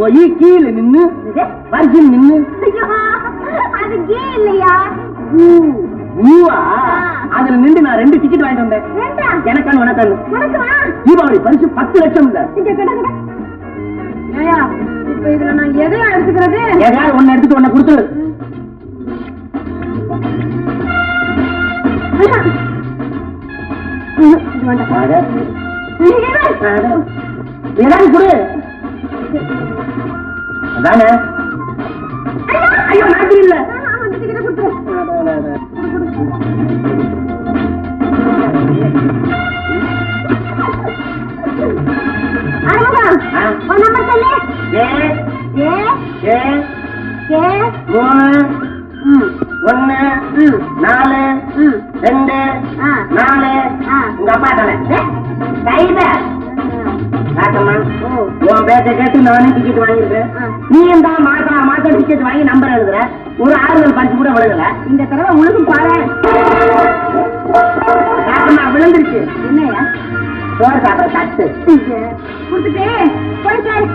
போய் கீழே நின்னு? வரிசையில் நின்னு. ஐயோ, அது கே இல்லையா. அதுல நின்று நான் ரெண்டு டிக்கெட் வாங்கிட்டு வந்தேன். எனக்கான உனக்கான தீபாவளி பரிசு பத்து லட்சம் இல்ல. இப்ப இதுல நான் எதையா எடுத்துக்கிறது? ஏதாவது ஒண்ணு எடுத்துட்டு ஒண்ணு கொடுத்துரு. ஏதாவது கொடு. அதானே? ஐயோ நாட்டு இல்ல. ஆ, அந்த டிக்கெட்டை பேச்ச கேட்டு நானே டிக்கெட் வாங்கிருக்கேன் ஆ. நீ இந்த மாசம் மாசம் டிக்கெட் வாங்கி நம்பர் எழுதுற. ஒரு ஆறுதல் பரிசு கூட விழுகல. இந்த தடவை உனக்கும் பாரு. விழுந்துருச்சு. என்னையா? சோறு சாப்பிட தட்டு. கொடுத்துட்டு போய் சார்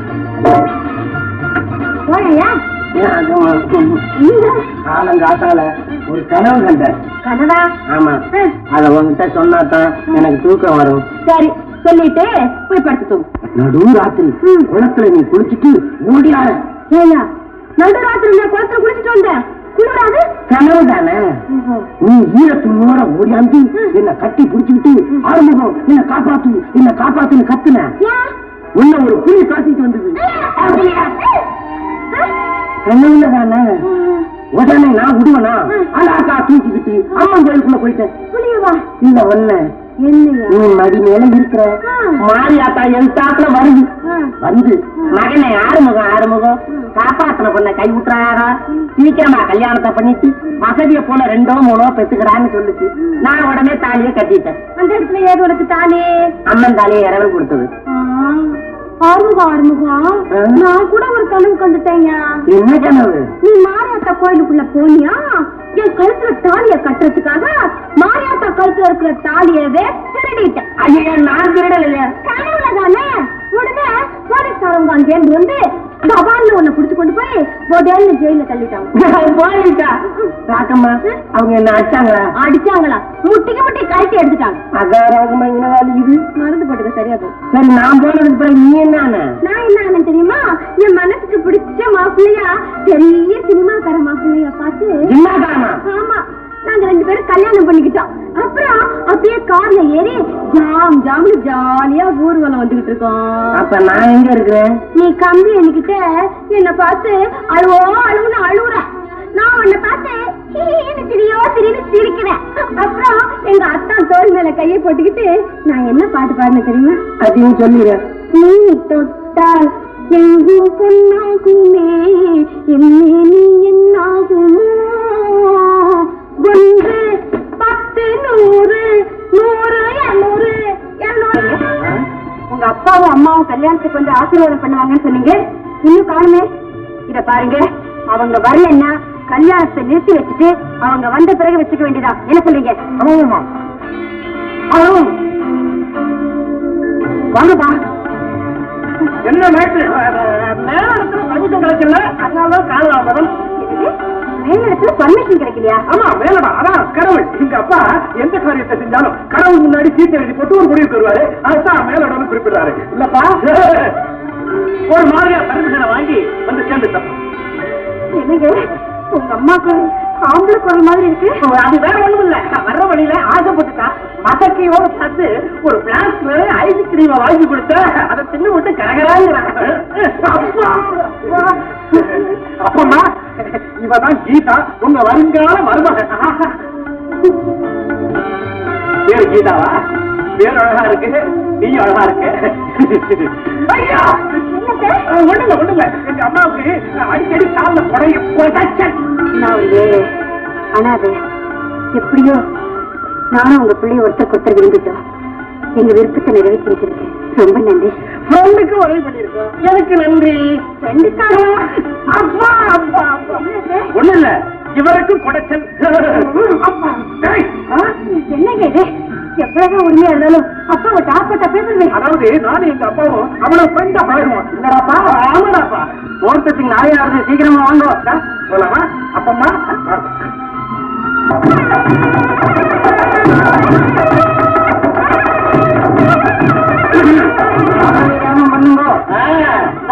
போயா காலங்காத்தால ஒரு கனவு கண்டேன் கனவா? ஆமா. அத உன்கிட்ட சொன்னாதான் எனக்கு தூக்கம் வரும். சரி. சொல்லிட்டு போய் படுத்து தூங்கு நடு ராத்திரி குளத்துல நீ குளிச்சுட்டு ஓடியார. ஏயா நடுராத்திரி நான் குளத்துல குளிச்சுட்டு வந்தேன். குளிராது? கனவு தானே? நீ ஈரத்துள்ளோட ஓடியாந்து என்ன கட்டி பிடிச்சுக்கிட்டு ஆறுமுகம் என்ன காப்பாத்து என்ன காப்பாத்துன்னு கத்துன. உன்ன ஒரு புலி காட்டிட்டு வந்தது. கனவுல தானே? உடனே நான் விடுவனா அழகா தூக்கிக்கிட்டு அம்மன் கோயிலுக்குள்ள போயிட்டேன். இல்ல ஒண்ணு. நீ மடி மேல இருக்கிற மாரியாத்தா என் தாப்புல வருது. வந்து. மகனை ஆறுமுகம் ஆறுமுகம். காப்பாத்தின பொண்ண கை விட்டுறாரா? சீக்கிரமா கல்யாணத்தை பண்ணிட்டு வசதிய போல ரெண்டோ மூணோ பெத்துக்கிறான்னு சொல்லுச்சு நான் உடனே தாலியை கட்டிட்டேன். அந்த இடத்துல ஏது உனக்கு தானே அம்மன் தாலியை இறவல் கொடுத்தது. ஆறுமுகம் ஆறுமுகம்? நான் கூட ஒரு கனவு கண்டுட்டேங்க என்ன கனவு? நீ மாரியாத்தா கோயிலுக்குள்ள போனியா? என் கழுத்துல தாலிய கட்டுறதுக்காக மாரியாத்தா கழுத்துல இருக்கிற தாலியவே திருடிட்டேன். ஐயா நான் திருடலையா. கனவுல தானே உடனே போலீஸ்காரங்க அங்கேருந்து தபால்னு உன்னை புடிச்சு கொண்டு போய் போதேன்னு ஜெயில தள்ளிட்டாங்க. போயிட்டா? ராக்கம்மா அவங்க என்ன அடிச்சாங்களா? அடிச்சாங்களா? முட்டிக்கு முட்டி கழட்டி எடுத்துட்டாங்க. அதான் ராகமா என்ன வேலை இது? மருந்து போட்டுக்க சரியா போகும் சரி நான் போனதுக்கு பிறகு நீ என்ன நான் என்ன தெரியுமா? என் மனசுக்கு பிடிச்ச மாப்பிள்ளையா பெரிய சினிமாக்கார மாப்பிள்ளையா பார்த்து ஆமா நாங்க ரெண்டு பேரும் கல்யாணம் பண்ணிக்கிட்டோம். அப்புறம் அப்படியே கார்ல ஏறி ஜாம் ஜாம்னு ஜாலியா ஊர்வலம் வந்துகிட்டு இருக்கோம். அப்ப நான் எங்க இருக்கிறேன்? நீ கம்பி என்கிட்ட என்ன பார்த்து அழுவோ அழுவுன்னு அழுவுற. நான் உன்னை பார்த்து சிரிக்கிறேன். அப்புறம் எங்க அத்தான் தோல் மேல கையை போட்டுக்கிட்டு நான் என்ன பாட்டு பாடுனேன் தெரியுமா? அதையும் சொல்லிடுறேன் நீ தொட்டால் எங்கும் பொன்னாகுமே என்னே நீ என்னாகுமோ? ஒன்று அம்மாவும் கல்யாணத்துக்கு வந்து ஆசீர்வாதம் பண்ணுவாங்கன்னு சொன்னீங்க. இன்னும் காணுமே. இத பாருங்க. அவங்க வரலன்னா கல்யாணத்தை நிறுத்தி வச்சுட்டு அவங்க வந்த பிறகு வச்சுக்க வேண்டியதா என்ன சொல்றீங்க? வாங்கப்பா. என்ன மேட்டு? மேல இடத்துல பர்மிஷன் கிடைக்கல. மேலிடத்துல பர்மிஷன் கிடைக்கலையா? ஆமா மேலடா. அதான் கடவுள். எங்க அப்பா எந்த காரியத்தை செஞ்சாலும் கடவுள் முன்னாடி சீட்டு எழுதி போட்டு ஒரு முடிவுக்கு வருவாரு அதுதான் மேலடம்னு குறிப்பிடுறாரு இல்லப்பா. ஒரு மாதிரியா பர்மிஷனை வாங்கி வந்து சேர்ந்துட்டோம். என்னங்க? உங்க அம்மாக்கு ஆம்பளை குரல் மாதிரி இருக்கு. அது வேற ஒண்ணும் இல்ல. வர்ற வழியில ஆசைப்பட்டுட்டா மசக்கையோட பார்த்து ஒரு பிளாஸ்க்ல வாங்கி கொடுத்த அதை தின்னு விட்டு கரகராங்கிறாங்க அப்பமா இவதான் கீதா உங்க வருங்கால மருமக பேரு கீதாவா? பேர் அழகா இருக்கு. நீ அழகா இருக்கு. ஐயா! ஒண்ணுல ஒண்ணுல எங்க அம்மாவுக்கு அடிக்கடி கால புடையும் நான் ஒரு ஏழை அனாதை எப்படியோ நானும் உங்க பிள்ளைய ஒருத்தர் ஒருத்தர் விரும்பிட்டோம். எங்க விருப்பத்தை நிறைவேற்றி வச்சிருக்கேன் ரொம்ப நன்றி. ஃப்ரெண்டுக்கு உதவி பண்ணிருக்கோம் எனக்கு நன்றி. ரெண்டுக்காரா அப்பா அப்பா அப்பா. ஒண்ணு இல்ல இவருக்கும் குடைச்சல்? என்னங்க இது? எவ்வளவு உண்மையா இருந்தாலும் அப்பாவை டாப்பா தப்பே சொல்லுங்க அதாவது நானும் எங்க அப்பாவும் அவ்வளவு ஃப்ரெண்டா பழகுவோம். இல்லடாப்பா ஆமாடாப்பா சீக்கிரமா வாங்க. போலாமா? அப்பம்மா? பண்ணுங்கோ.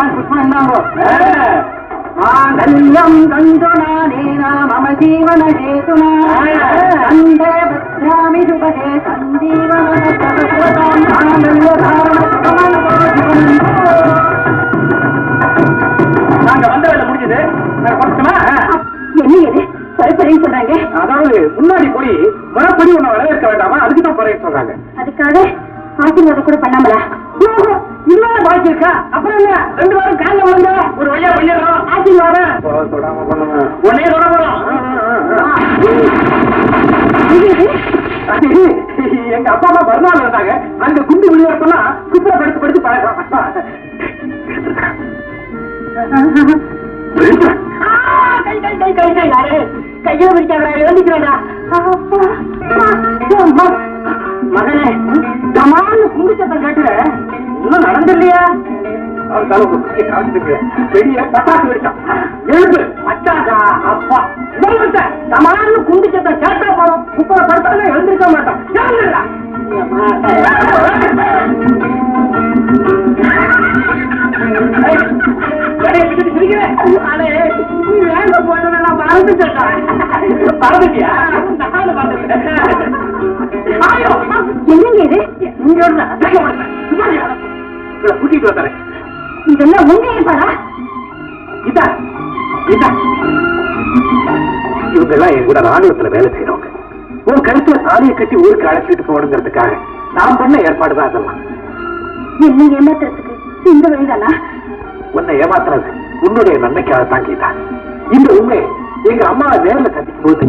புஷ்பம் என்னங்கோ மாங்கல்யம் தந்துனானேனா மம ஜீவன ஹேதுனா அதாவது முன்னாடி போய் முறைப்படி உன்னை வரவேற்க வேண்டாமா? அதுக்கு தான் குறைய சொல்றாங்க அதுக்காக ஆசீர்வாதம் கூட பண்ணாமலா? இன்னும் பாக்கி இருக்கா? அப்புறம் என்ன? ரெண்டு பேரும் காலைல விழுங்க ஒரு வழியா பண்ணிடுறோம் ஆசீர்வாதம் தொடாம பண்ணுங்க. உடனே எங்க அப்பா அம்மா பர்மால இருந்தாங்க அங்க குண்டு விளையாட்டுலாம் குப்பை படுத்து படுத்து பழக்கம் கை கை கை கை கை யாரு கையில பிடிச்சாங்க எழுந்திக்கிறேன்டா மகனே தமான்னு குண்டு சத்தம் கேட்டுல இன்னும் நடந்தில்லையா பெரிய பட்டாசு வெடிச்சான். எழுப்பு. அச்சாடா அப்பா. தமான்னு குண்டு சத்தம் கேட்டா போதும். குப்பை படுத்தாலும் எழுந்திருக்க மாட்டான். எழுந்துடா சிரிக்கிறேன் என்னங்க இது? இங்க இருந்தா, தங்க மாட்டேன். சும்மாடி வா. உங்களை கூட்டிட்டு வந்துறேன் இதெல்லாம் உங்க ஏற்பாடா இதா இதா இவங்க எல்லாம் என் கூட ராணுவத்துல வேலை செய்யறவங்க உன் கழுத்துல தாலியை கட்டி ஊருக்கு அழைச்சிட்டு போகணுங்கிறதுக்காக நான் பண்ண ஏற்பாடு தான் அதெல்லாம் என்ன ஏமாத்துறதுக்கு இந்த வழிதானா? உன்னை ஏமாத்துறது உன்னுடைய நன்மைக்காக தான் கீதா. இந்த உண்மை எங்க அம்மாவை நேர்ல சந்திக்கும் போது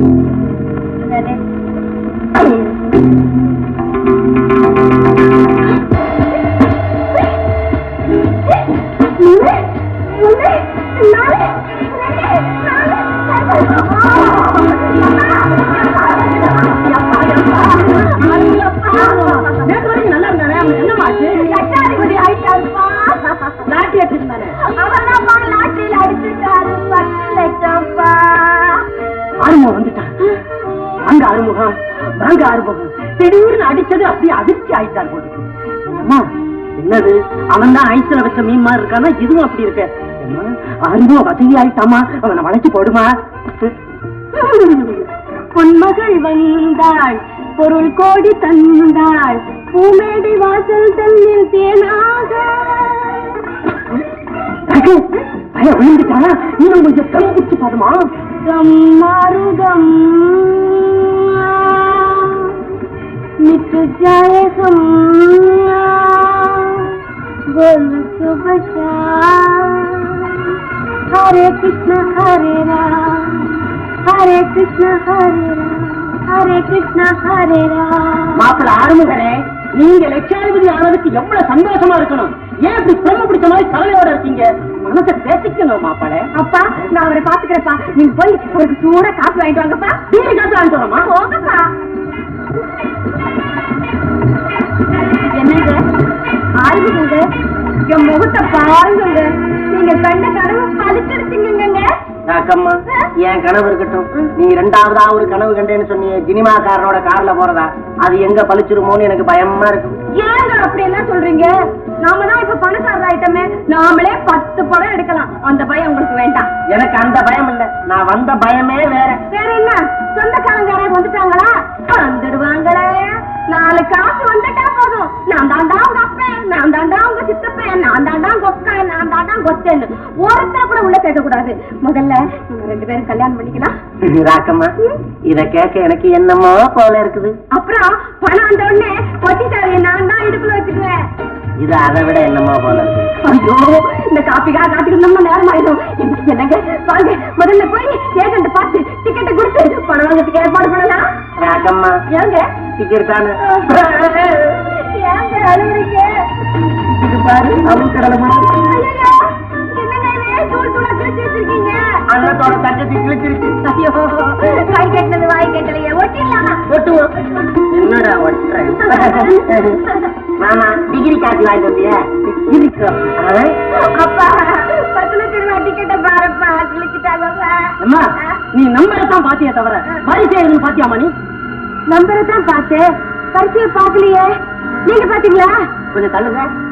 என்னது? அவன் தான் ஐஸ்ல வச்ச மீன் மாதிரி இருக்கானா? இதுவும் அப்படி இருக்க. அறிவும் வசதி ஆயிட்டாமா அவனை வளைச்சு போடுமா? பொன்மகள் வந்தாள் பொருள் கோடி தந்தாள் பூமேடை வாசல் தன்னில் தேனாக. விழுந்துட்டானா? இன்னும் கொஞ்சம் கை பிடிச்சு பாருமா கம்மாருகம் மிட்டு ஜாயகம். கிருஷ்ண ஹரே ராம். ஹரே கிருஷ்ண ஹரே ராம். ஹரே கிருஷ்ண ஹரே ராம். மாப்பிள ஆரம்பகரே நீங்க லட்சாதிபதி ஆனதுக்கு எவ்வளவு சந்தோஷமா இருக்கணும்? ஏன் இப்படி பிரம்ம பிடிச்ச மாதிரி கவலையோட இருக்கீங்க? மனசை பேசிக்கணும் மாப்பாள. அப்பா நான் அவரை பாத்துக்கிறப்பா நீங்க போய் அவருக்கு சூட காசு வாங்கிட்டு வாங்கப்பா. வீடு காசு வாங்கிட்டு வரமா போங்கப்பா. என்னங்க? ஆயுதங்க என் முகத்தை பாருங்க நீங்க கண்ட கனவு பழிச்சிருச்சுங்க ராக்கம்மா என் கனவு இருக்கட்டும். நீ ரெண்டாவதா ஒரு கனவு கண்டேன்னு சொன்னியே சினிமாக்காரனோட கார்ல போறதா? அது எங்க பழிச்சிருமோன்னு எனக்கு பயமா இருக்கு. ஏங்க அப்படி எல்லாம் சொல்றீங்க? நாம தான் இப்ப பணக்காரர் ஆயிட்டோமே நாமளே பத்து படம் எடுக்கலாம். அந்த பயம் உங்களுக்கு வேண்டாம். எனக்கு அந்த பயம் இல்ல. நான் வந்த பயமே வேற. வேற என்ன? சொந்தக்காரங்க யாராவது வந்துட்டாங்களா? வந்துடுவாங்களே. நாலு காசு வந்துட்டா போதும். நான் உங்க அப்பன் நான் தாண்டா உங்க சித்தப்பன் நான் தாண்டா கொக்கா நான் தாண்டா கொத்தேன்னு ஒருத்தர் கூட உள்ள கேட்க கூடாது முதல்ல நம்ம ரெண்டு பேரும் கல்யாணம் பண்ணிக்கலாம். ராக்கம்மா இத கேட்க எனக்கு என்னமோ போல இருக்குது. அப்புறம் பணம் வந்த உடனே கொட்டிட்டாரு நான் தான் இடுப்புல வச்சுக்குவேன். இது அதை விட என்னமோ போல இருக்கு. ஐயோ இந்த காப்பிக்காக காத்துக்கு நம்ம நேரம் ஆயிடும் என்னங்க? வாங்க முதல்ல போய் ஏஜென்ட் பார்த்து டிக்கெட்டை கொடுத்து பணம் வாங்கிறதுக்கு ஏற்பாடு பண்ணலாம். ராக்கம்மா ஏங்க? டிக்கெட் தானே. ஏங்க அழுவுறீங்க? இது பாரு அவன் கடலை ஐயோ, வாய் கேட்டலையே, ஒட்டிடலாமா? ஒட்டுவோம் என்னடா மாமா டிகிரி வந்தியா? அப்பா பத்து லட்சம் ரூபாய் டிக்கெட்டை பாருப்பா அம்மா நீ நம்பரை தான் பாத்தியே தவிர வரிசை எதுவும் பாத்தியாமா நீ? நம்பரை தான் பார்த்தேன். பரிசையை பார்க்கலையே. நீங்க பாத்தீங்களா கொஞ்சம் தள்ளுங்க.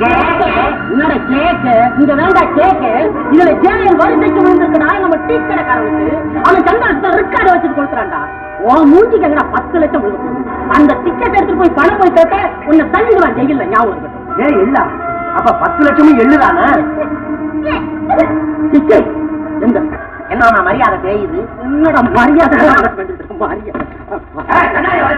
என்னோட கேக்கு இங்க வேண்டாம் கேக்கு இதுல ஜேஎன் வரிசைக்கு விழுந்திருக்கடா நம்ம டீ கடைக்காரனுக்கு அவன் சந்தோஷத்தை ரிக்கார்டு வச்சுட்டு கொடுக்குறான்டா. உன் மூஞ்சிக்கு எங்கடா பத்து லட்சம் விழுந்து போகுது? அந்த டிக்கெட் எடுத்துட்டு போய் பணம் போய் கேட்ட உன்னை தள்ளிடுவான் ஜெயில ஞாபகம் ஏன் இல்ல. அப்ப பத்து லட்சமும் எள்ளுதானே? டிக்கெட் எங்க? என்ன மரியாதை தேயுது என்னோட மரியாதை? மரியாதை